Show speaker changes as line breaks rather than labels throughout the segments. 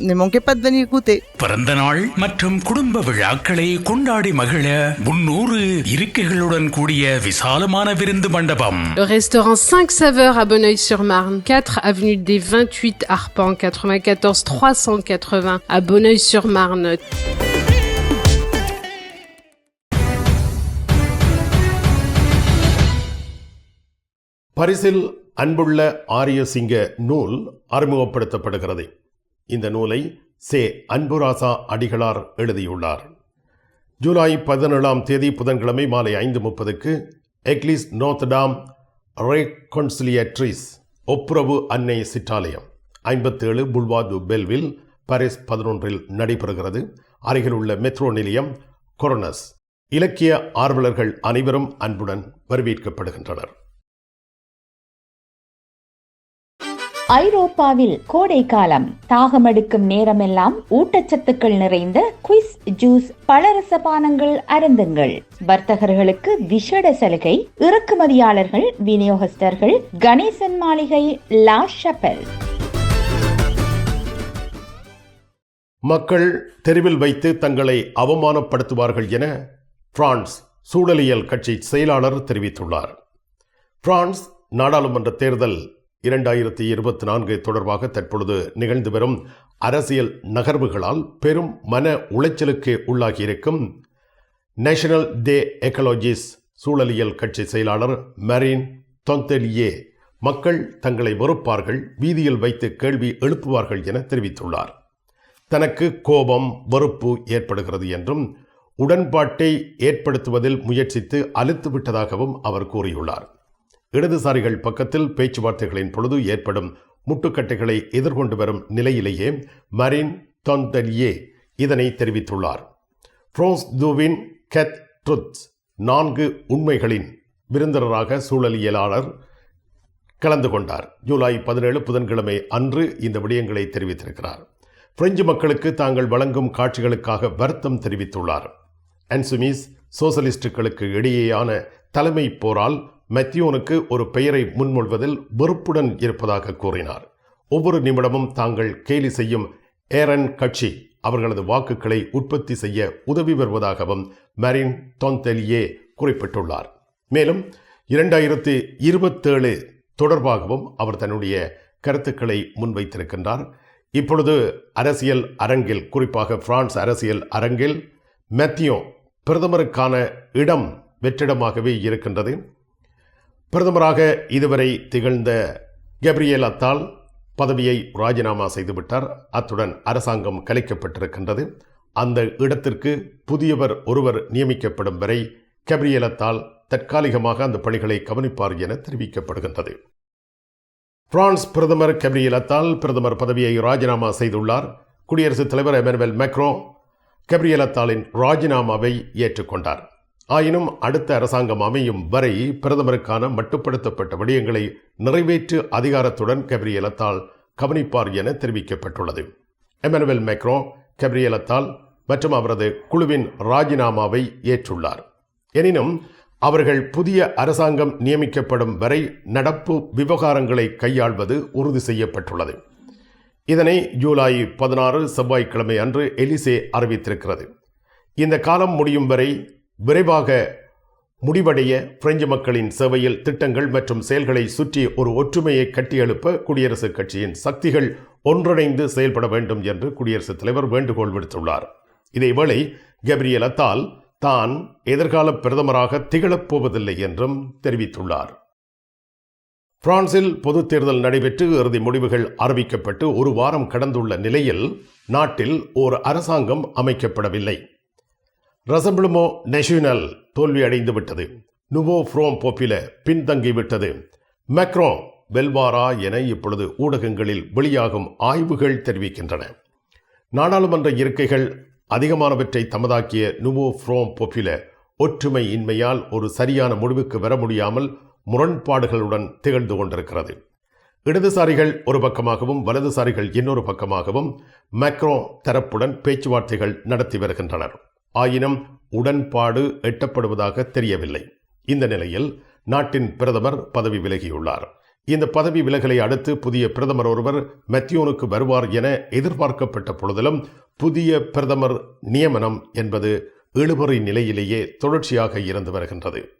Venir goûter.
பிறந்த நாள் மற்றும் குடும்ப விழாக்களை கொண்டாடி மகிழ முன்னூறு இருக்கைகளுடன் கூடிய விசாலமான விருந்து மண்டபம்
Le restaurant 5 saveurs à Bonneuil-sur-Marne, 4 avenue des 28 Arpents, 94 380 à Bonneuil-sur-Marne.
பரிசில் அன்புள்ள ஆரியசிங்க நூல் அறிமுகப்படுத்தப்படுகிறது இந்த நூலை சே. அன்புராசா அடிகளார் எழுதியுள்ளார். ஜூலை பதினேழாம் தேதி புதன்கிழமை மாலை ஐந்து முப்பதுக்கு எக்லிஸ் நோத்டாம் ரேகொன்சிலியட்ரிஸ் ஒப்புரவு அன்னை சிற்றாலயம் ஐம்பத்தேழு புல்வாது பெல்வில் பாரிஸ் பதினொன்றில் நடைபெறுகிறது. அருகில் உள்ள மெட்ரோ நிலையம் கொரோனஸ். இலக்கிய ஆர்வலர்கள் அனைவரும் அன்புடன் வரவேற்கப்படுகின்றனர்.
ஐரோப்பாவில் கோடை காலம் தாகமெடுக்கும் நேரமெல்லாம் ஊட்டச்சத்துக்கள் நிறைந்த குவிஸ் ஜூஸ் பலரச பானங்கள் அருந்துங்கள். வர்த்தகர்களுக்கு விஷட சலுகை இறக்குமதியாளர்கள் விநியோகஸ்தர்கள் கணேசன் மாளிகை லா ஷப்பல்.
மக்கள் தெருவில் வைத்து தங்களை அவமானப்படுத்துவார்கள் என பிரான்ஸ் சூழலியல் கட்சி செயலாளர் தெரிவித்துள்ளார். பிரான்ஸ் நாடாளுமன்ற தேர்தல் இரண்டாயிரத்தி இருபத்தி நான்கு தொடர்பாக தற்பொழுது நிகழ்ந்து வரும் அரசியல் நகர்வுகளால் பெரும் மன உளைச்சலுக்கு உள்ளாகியிருக்கும் நேஷனல் தே எக்கலோஜிஸ் சூழலியல் கட்சி செயலாளர் மரீன் தொந்தெலியே. மக்கள் தங்களை வெறுப்பார்கள் வீதியில் வைத்து கேள்வி எழுப்புவார்கள் என தெரிவித்துள்ளார். தனக்கு கோபம் வெறுப்பு ஏற்படுகிறது என்றும் உடன்பாட்டை ஏற்படுத்துவதில் முயற்சித்து அழுத்துவிட்டதாகவும் அவர் கூறியுள்ளார். இடதுசாரிகள் பக்கத்தில் பேச்சுவார்த்தைகளின் பொழுது ஏற்படும் முட்டுக்கட்டைகளை எதிர்கொண்டு வரும் நிலையிலேயே மரின் தொந்தலியே இதனை தெரிவித்துள்ளார். ஃப்ரோன்ஸ் தூவின் கெத் ட்ருத்ஸ் நான்கு உண்மைகளின் விருந்தினராக சூழலியலாளர் கலந்து கொண்டார். ஜூலை பதினேழு புதன்கிழமை அன்று இந்த விடயங்களை தெரிவித்திருக்கிறார். பிரெஞ்சு மக்களுக்கு தாங்கள் வழங்கும் காட்சிகளுக்காக வருத்தம் தெரிவித்துள்ளார். அன்சுமிஸ் சோசலிஸ்டுகளுக்கு இடையேயான தலைமை போரால் மெத்தியோனுக்கு ஒரு பெயரை முன்மொழிவதில் வெறுப்புடன் இருப்பதாக கூறினார். ஒவ்வொரு நிமிடமும் தாங்கள் கேலி செய்யும் ஏரன் கட்சி அவர்களது வாக்குகளை உற்பத்தி செய்ய உதவி வருவதாகவும் மரின் தொந்தெலியே குறிப்பிட்டுள்ளார். மேலும் இரண்டாயிரத்தி இருபத்தேழு தொடர்பாகவும் அவர் தன்னுடைய கருத்துக்களை முன்வைத்திருக்கின்றார். இப்பொழுது அரசியல் அரங்கில் குறிப்பாக பிரான்ஸ் அரசியல் அரங்கில் மெத்தியோ பிரதமருக்கான இடம் வெற்றிடமாகவே இருக்கின்றது. பிரதமராக இதுவரை திகழ்ந்த கப்ரியேல் அத்தால் பதவியை ராஜினாமா செய்துவிட்டார். அத்துடன் அரசாங்கம் கலைக்கப்பட்டிருக்கின்றது. அந்த இடத்திற்கு புதியவர் ஒருவர் நியமிக்கப்படும் வரை கெப்ரியல் தற்காலிகமாக அந்த பணிகளை கவனிப்பார் என தெரிவிக்கப்படுகின்றது. பிரான்ஸ் பிரதமர் கெப்ரியல் பிரதமர் பதவியை ராஜினாமா செய்துள்ளார். குடியரசுத் தலைவர் எமனுவல் மேக்ரோ கெப்ரியல் ராஜினாமாவை ஏற்றுக்கொண்டார். ஆயினும் அடுத்த அரசாங்கம் அமையும் வரை பிரதமருக்கான மட்டுப்படுத்தப்பட்ட விடயங்களை நிறைவேற்று அதிகாரத்துடன் கெப்ரியலத்தால் கவனிப்பார் என தெரிவிக்கப்பட்டுள்ளது. எமனுவல் மேக்ரோ கெப்ரியலத்தால் மற்றும் அவரது குழுவின் ராஜினாமாவை ஏற்றுள்ளார். எனினும் அவர்கள் புதிய அரசாங்கம் நியமிக்கப்படும் வரை நடப்பு விவகாரங்களை கையாள்வது உறுதி செய்யப்பட்டுள்ளது. இதனை ஜூலை பதினாறு செவ்வாய்க்கிழமை அன்று எலிசே அறிவித்திருக்கிறது. இந்த காலம் முடியும் வரை விரைவாக முடிவடைய பிரெஞ்சு மக்களின் சேவையில் திட்டங்கள் மற்றும் செயல்களை சுற்றி ஒரு ஒற்றுமையை கட்டியெழுப்ப குடியரசுக் கட்சியின் சக்திகள் ஒன்றிணைந்து செயல்பட வேண்டும் என்று குடியரசுத் தலைவர் வேண்டுகோள் விடுத்துள்ளார். இதேவேளை கபிரியல் அத்தால் தான் எதிர்கால பிரதமராக திகழப்போவதில்லை என்றும் தெரிவித்துள்ளார். பிரான்சில் பொதுத் தேர்தல் நடைபெற்று இறுதி முடிவுகள் அறிவிக்கப்பட்டு ஒரு வாரம் கடந்துள்ள நிலையில் நாட்டில் ஒரு அரசாங்கம் அமைக்கப்படவில்லை. ரசம்பிளுமோ நெஷினல் தோல்வி அடைந்து விட்டது. நுவோ ஃப்ரோம் போப்பில பின்தங்கிவிட்டது மெக்ரோ வெல்வாரா என இப்பொழுது ஊடகங்களில் வெளியாகும் ஆய்வுகள் தெரிவிக்கின்றன. நாடாளுமன்ற இருக்கைகள் அதிகமானவற்றை தமதாக்கிய நுவோ ஃப்ரோம் போப்பில ஒற்றுமை இன்மையால் ஒரு சரியான முடிவுக்கு வர முடியாமல் முரண்பாடுகளுடன் திகழ்ந்து கொண்டிருக்கிறது. இடதுசாரிகள் ஒரு பக்கமாகவும் வலதுசாரிகள் இன்னொரு பக்கமாகவும் மேக்ரோ தரப்புடன் பேச்சுவார்த்தைகள் நடத்தி வருகின்றனர். ஆயினும் உடன்பாடு எட்டப்படுவதாக தெரியவில்லை. இந்த நிலையில் நாட்டின் பிரதமர் பதவி விலகியுள்ளார். இந்த பதவி விலகலை அடுத்து புதிய பிரதமர் ஒருவர் மெத்தியோனுக்கு வருவார் என எதிர்பார்க்கப்பட்ட பொழுதிலும் புதிய பிரதமர் நியமனம் என்பது இழுபறி நிலையிலேயே தொடர்ச்சியாக இருந்து வருகின்றது.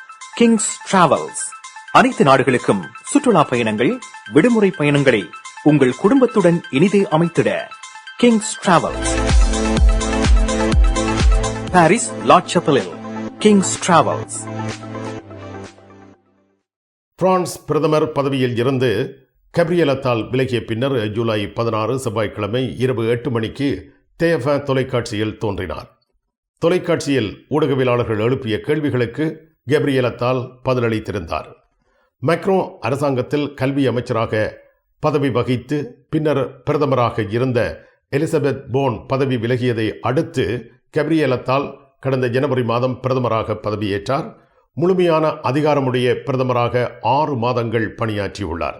கிங்ஸ் டிராவல்ஸ் அனைத்து நாடுகளுக்கும் சுற்றுலா பயணங்கள் விடுமுறை பயணங்களை உங்கள் குடும்பத்துடன் இனிதே அமைத்திட கிங்ஸ் டிராவல்ஸ் பாரிஸ் லாட்சப்பலில் கிங்ஸ் டிராவல்ஸ்
பிரான்ஸ் பிரதமர் பதவியில் இருந்து கபிரியலத்தால் விலகிய பின்னர் ஜூலை பதினாறு செவ்வாய்க்கிழமை இரவு எட்டு மணிக்கு தேஃப தொலைக்காட்சியில் தோன்றினார். தொலைக்காட்சியில் ஊடகவியலாளர்கள் எழுப்பிய கேள்விகளுக்கு கப்ரியலத்தால் பதிலளித்திருந்தார். மெக்ரோ அரசாங்கத்தில் கல்வி அமைச்சராக பதவி வகித்து பின்னர் பிரதமராக இருந்த எலிசபெத் போன் பதவி விலகியதை அடுத்து கெப்ரியலத்தால் கடந்த ஜனவரி மாதம் பிரதமராக பதவியேற்றார். முழுமையான அதிகாரமுடைய பிரதமராக ஆறு மாதங்கள் பணியாற்றியுள்ளார்.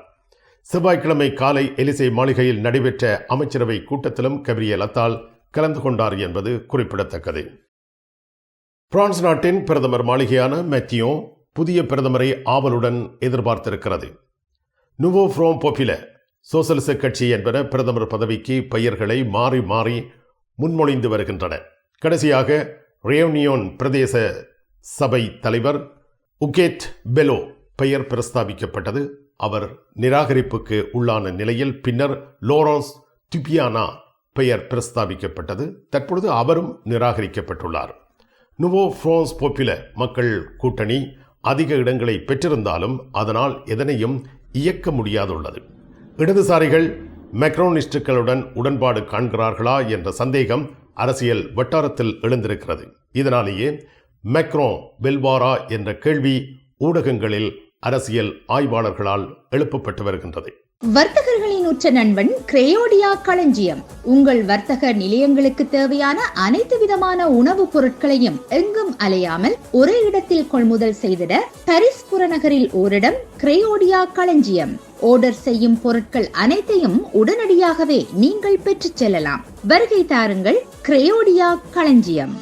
செவ்வாய்க்கிழமை காலை எலிசை மாளிகையில் நடைபெற்ற அமைச்சரவை கூட்டத்திலும் கபிரியல் அத்தால் கலந்து கொண்டார் என்பது குறிப்பிடத்தக்கது. பிரான்ஸ் நாட்டின் பிரதமர் மாளிகையான மெத்தியோ புதிய பிரதமரை ஆவலுடன் எதிர்பார்த்திருக்கிறது. நுவோ ஃப்ரோம் பொபில சோசலிச கட்சி என்பன பிரதமர் பதவிக்கு பெயர்களை மாறி மாறி முன்மொழிந்து வருகின்றன. கடைசியாக ரேவ்னியோன் பிரதேச சபை தலைவர் உகேட் பெலோ பெயர் பிரஸ்தாபிக்கப்பட்டது. அவர் நிராகரிப்புக்கு உள்ளான நிலையில் பின்னர் லோரன்ஸ் டிபியானா பெயர் பிரஸ்தாபிக்கப்பட்டது. தற்பொழுது அவரும் நிராகரிக்கப்பட்டுள்ளார். நுவோ ஃப்ரான்ஸ் பொப்பில மக்கள் கூட்டணி அதிக இடங்களை பெற்றிருந்தாலும் அதனால் எதனையும் இயக்க முடியாதுள்ளது. இடதுசாரிகள் மெக்ரோனிஸ்டுகளுடன் உடன்பாடு காண்கிறார்களா என்ற சந்தேகம் அரசியல் வட்டாரத்தில் எழுந்திருக்கிறது. இதனாலேயே மெக்ரோ வெல்வாரா என்ற கேள்வி ஊடகங்களில் அரசியல் ஆய்வாளர்களால் எழுப்பப்பட்டு வருகின்றது.
வர்த்தகர்களின் உற்ற நண்பன் கிரேயோடியா களஞ்சியம். உங்கள் வர்த்தக நிலையங்களுக்கு தேவையான அனைத்து விதமான உணவுப் பொருட்களையும் எங்கும் அலையாமல் ஒரே இடத்தில் கொள்முதல் செய்திட பரிஸ் புறநகரில் ஓரிடம் கிரேயோடியா களஞ்சியம். ஆர்டர் செய்யும் பொருட்கள் அனைத்தையும் உடனடியாகவே நீங்கள் பெற்றுச் செல்லலாம். வருகை தாருங்கள் கிரேயோடியா களஞ்சியம்.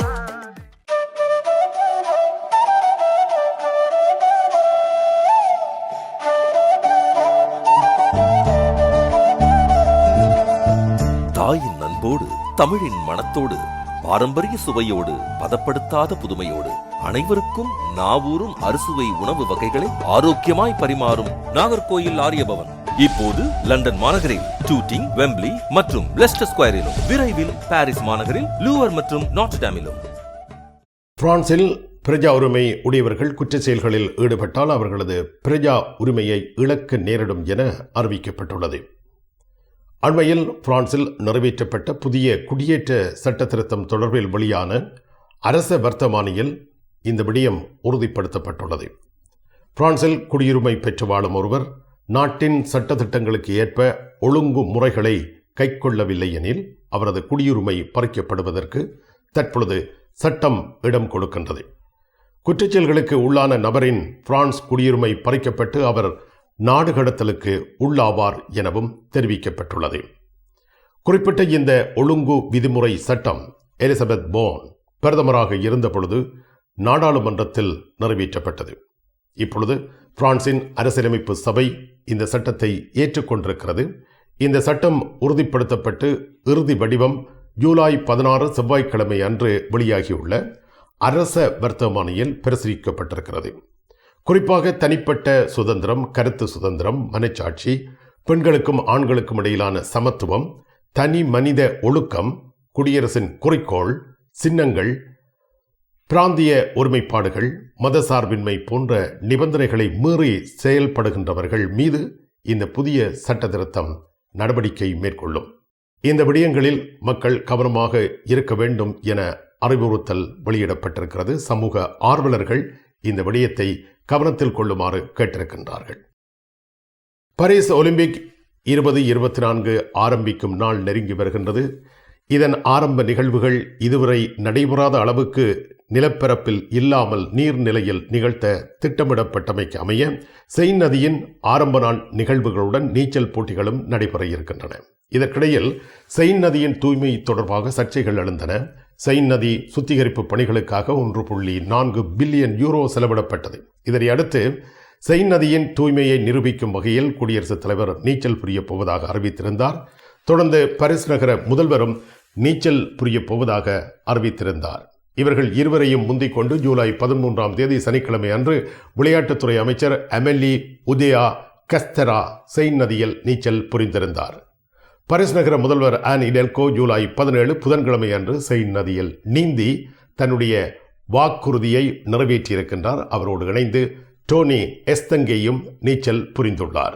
தாயின் தமிழின் மனத்தோடு பாரம்பரிய சுவையோடு பதப்படுத்தாத புதுமையோடு அனைவருக்கும் நாவூரும் அறுசுவை உணவு வகைகளை ஆரோக்கியமாய் பரிமாறும் நாகர்கோயில் ஆரியபவன். இப்போது லண்டன் மாநகரில் டூட்டிங் வெம்ப்லி மற்றும் லெஸ்டர் ஸ்கொயரிலும் விரைவில் பாரிஸ் மாநகரில் லூவர் மற்றும் நாட்டாமிலும்
பிரான்சில் பிரஜா உரிமை உடையவர்கள் குற்ற செயல்களில் ஈடுபட்டால் அவர்களது பிரஜா உரிமையை இழக்க நேரிடும் என அறிவிக்கப்பட்டுள்ளது. அண்மையில் பிரான்சில் நிறைவேற்றப்பட்ட புதிய குடியேற்ற சட்ட திருத்தம் தொடர்பில் வெளியான அரச வர்த்தமானியில் இந்த விடயம் உறுதிப்படுத்தப்பட்டுள்ளது. பிரான்சில் குடியுரிமை பெற்று வாழும் ஒருவர் நாட்டின் சட்டத்திட்டங்களுக்கு ஏற்ப ஒழுங்கு முறைகளை கைக்கொள்ளவில்லை எனில் அவரது குடியுரிமை பறிக்கப்படுவதற்கு தற்பொழுது சட்டம் இடம் கொடுக்கின்றது. குற்றச்செயல்களுக்கு உள்ளான நபரின் பிரான்ஸ் குடியுரிமை பறிக்கப்பட்டு அவர் நாடு கடத்தலுக்கு உள்ளாவார் எனவும் தெரிவிக்கப்பட்டுள்ளது. குறிப்பிட்ட இந்த ஒழுங்கு விதிமுறை சட்டம் எலிசபெத் போன் பிரதமராக இருந்தபொழுது நாடாளுமன்றத்தில் நிறைவேற்றப்பட்டது. இப்பொழுது பிரான்சின் அரசியலமைப்பு சபை இந்த சட்டத்தை ஏற்றுக்கொண்டிருக்கிறது. இந்த சட்டம் உறுதிப்படுத்தப்பட்டு இறுதி வடிவம் ஜூலை பதினாறு செவ்வாய்க்கிழமை அன்று வெளியாகியுள்ள அரச வர்த்தமானியில் பிரசுரிக்கப்பட்டிருக்கிறது. குறிப்பாக தனிப்பட்ட சுதந்திரம் கருத்து சுதந்திரம் மனச்சாட்சி பெண்களுக்கும் ஆண்களுக்கும் இடையிலான சமத்துவம் தனி மனித ஒழுக்கம் குடியரசின் குறிக்கோள் சின்னங்கள் பிராந்திய ஒருமைப்பாடுகள் மதசார்பின்மை போன்ற நிபந்தனைகளை மீறி செயல்படுகின்றவர்கள் மீது இந்த புதிய சட்ட திருத்தம் நடவடிக்கை மேற்கொள்ளும். இந்த விடயங்களில் மக்கள் கவனமாக இருக்க வேண்டும் என அறிவுறுத்தல் வெளியிடப்பட்டிருக்கிறது. சமூக ஆர்வலர்கள் இந்த விடயத்தை கவனத்தில் கொள்ளுமாறு கேட்டிருக்கின்றார்கள். பாரிஸ் ஒலிம்பிக் இருபது இருபத்தி நான்கு ஆரம்பிக்கும் நாள் நெருங்கி வருகின்றது. இதன் ஆரம்ப நிகழ்வுகள் இதுவரை நடைபெறாத அளவுக்கு நிலப்பரப்பில் இல்லாமல் நீர்நிலையில் நிகழ்த்த திட்டமிடப்பட்டமைக்கு அமைய செயின் நதியின் ஆரம்ப நாள் நிகழ்வுகளுடன் நீச்சல் போட்டிகளும் நடைபெற இருக்கின்றன. இதற்கிடையில் செயின் நதியின் தூய்மை தொடர்பாக சர்ச்சைகள் எழுந்தன. செயின் நதி சுத்திகரிப்பு பணிகளுக்காக ஒன்று புள்ளி நான்கு பில்லியன் யூரோ செலவிடப்பட்டது. இதனை அடுத்து செயின் நதியின் தூய்மையை நிரூபிக்கும் வகையில் குடியரசுத் தலைவர் நீச்சல் புரியப் போவதாக அறிவித்திருந்தார். தொடர்ந்து பரிஸ் நகர முதல்வரும் நீச்சல் புரியப் போவதாக அறிவித்திருந்தார். இவர்கள் இருவரையும் முந்திக் கொண்டு ஜூலை பதிமூன்றாம் தேதி சனிக்கிழமை அன்று விளையாட்டுத்துறை அமைச்சர் எம்எல்ஏ உதயா கஸ்தரா செயின் நதியில் நீச்சல் புரிந்திருந்தார். பரிஸ் நகர முதல்வர் ஆன் இடெல்கோ ஜூலை பதினேழு புதன்கிழமை அன்று செயின் நதியில் நீந்தி தன்னுடைய வாக்குறுதியை நிறைவேற்றியிருக்கின்றார். அவரோடு இணைந்து டோனி எஸ்தங்கேயும் நீச்சல் புரிந்துள்ளார்.